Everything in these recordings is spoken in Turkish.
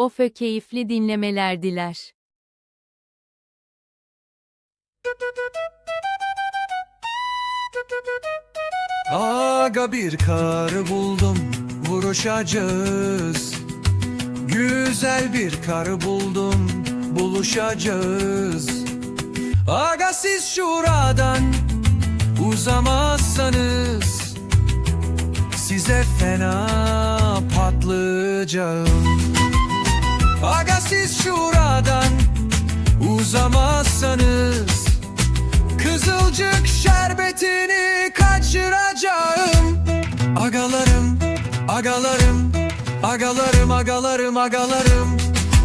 Of ö keyifli dinlemeler diler. Aga bir karı buldum vuruşacağız Güzel bir karı buldum buluşacağız Aga siz şuradan uzamazsanız Size fena patlayacağım siz şuradan uzamazsanız Kızılcık şerbetini kaçıracağım. Agalarım, agalarım, agalarım, agalarım, agalarım,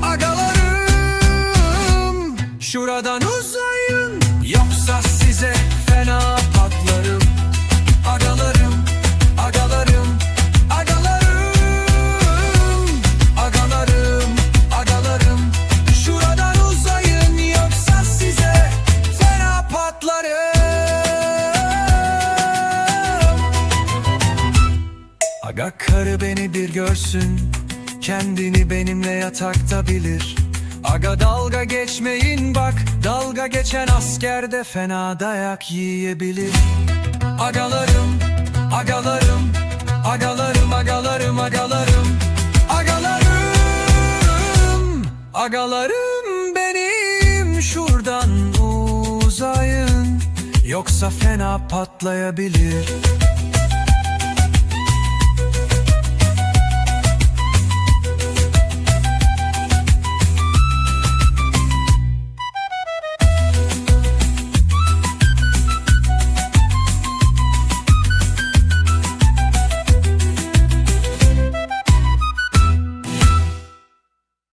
agalarım. Şuradan uzayın yoksa size fena Aga karı beni bir görsün Kendini benimle yatakta bilir. Aga dalga geçmeyin bak Dalga geçen asker de fena dayak yiyebilir. Agalarım, agalarım, agalarım, agalarım, agalarım, agalarım, agalarım benim. Şuradan uzayın Yoksa fena patlayabilir